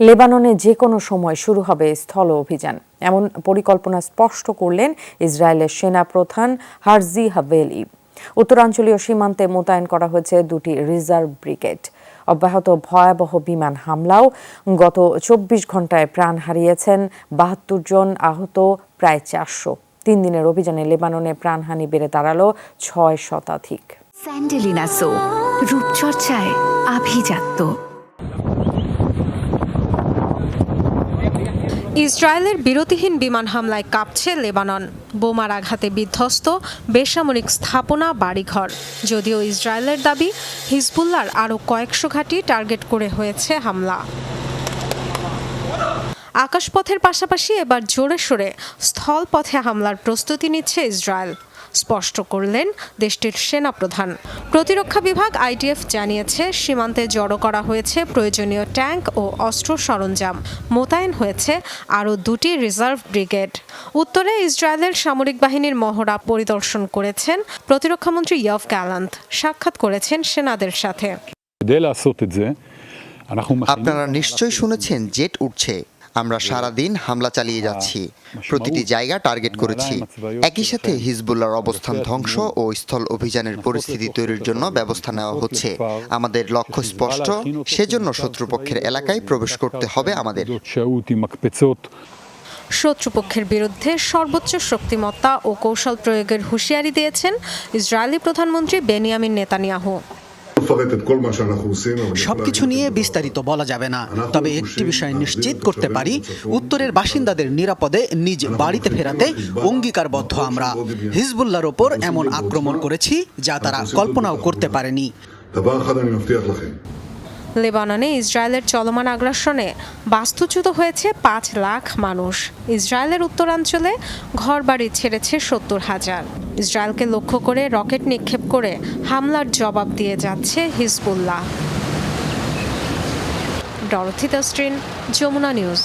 লেবাননে যে কোনো সময় শুরু হবে স্থল অভিযান। এমন পরিকল্পনা স্পষ্ট করলেন ইসরায়েলের সেনা প্রধান হারজি হাভেলি। উত্তরাঞ্চলীয় সীমান্তে মোতায়েন করা হয়েছে দুটি রিজার্ভ ব্রিগেড। অব্যাহত ভয়াবহ বিমান হামলাও গত চব্বিশ ঘন্টায় প্রাণ হারিয়েছেন বাহাত্তর জন আহত, প্রায় চারশো। তিন দিনের অভিযানে লেবাননে প্রাণহানি বেড়ে দাঁড়াল ছয় শতাধিক। স্যান্ডেলিনা সো, রূপচর্চায় আভিজাত্য। ইসরায়েলের বিরতিহীন বিমান হামলায় কাঁপছে লেবানন। বোমার আঘাতে বিধ্বস্ত বেসামরিক স্থাপনা বাড়িঘর। যদিও ইসরায়েলের দাবি হিজবুল্লার আরও কয়েকশো ঘাঁটি টার্গেট করে হয়েছে হামলা। আকাশপথের পাশাপাশি এবার জোরে সোরে স্থলপথে হামলার প্রস্তুতি নিচ্ছে ইসরায়েল। স্পষ্ট করলেন দেশটির সেনাপ্রধান। প্রতিরক্ষা বিভাগ আইডিএফ জানিয়েছে সীমান্তে জড়ো করা হয়েছে প্রয়োজনীয় ট্যাঙ্ক ও অস্ত্র সরঞ্জাম। মোতায়েন হয়েছে আরও দুটি রিজার্ভ ব্রিগেড। উত্তরে ইসরায়েলের সামরিক বাহিনীর মহড়া পরিদর্শন করেছেন প্রতিরক্ষামন্ত্রী ইয়ফ গ্যালান্ত সাক্ষাৎ করেছেন সেনাদের সাথে। আপনারা নিশ্চয়ই শুনেছেন জেট উঠছে আমরা সারা দিন হামলা চালিয়ে যাচ্ছি। প্রতিটি জায়গা টার্গেট করেছি। একই সাথে হিজবুল্লার অবস্থান ধ্বংস ও স্থল অভিযানের পরিস্থিতি তৈরির জন্য ব্যবস্থা নেওয়া হচ্ছে। আমাদের লক্ষ্য স্পষ্ট। সেজন্য শত্রুপক্ষের এলাকায় প্রবেশ করতে হবে আমাদের। শত্রুপক্ষের বিরুদ্ধে সর্বোচ্চ শক্তিমত্তা ও কৌশল প্রয়োগের হুঁশিয়ারি দিয়েছেন ইসরায়েলি প্রধানমন্ত্রী বেনিয়ামিন নেতানিয়াহু। সবকিছু নিয়ে বিস্তারিত বলা যাবে না। তবে একটি বিষয় নিশ্চিত করতে পারি উত্তরের বাসিন্দাদের নিরাপদে নিজ বাড়িতে ফেরাতে অঙ্গীকারবদ্ধ আমরা। হিজবুল্লাহর ওপর এমন আক্রমণ করেছি যা তারা কল্পনাও করতে পারেনি। লেবাননে ইসরায়েলের চলমান আগ্রাসনে বাস্তুচ্যুত হয়েছে পাঁচ লাখ মানুষ। ইসরায়েলের উত্তরাঞ্চলে ঘরবাড়ি ছেড়েছে সত্তর হাজার। ইসরায়েলকে লক্ষ্য করে রকেট নিক্ষেপ করে হামলার জবাব দিয়ে যাচ্ছে হিজবুল্লাহ। ডরথি তস্ট্রিন যমুনা নিউজ।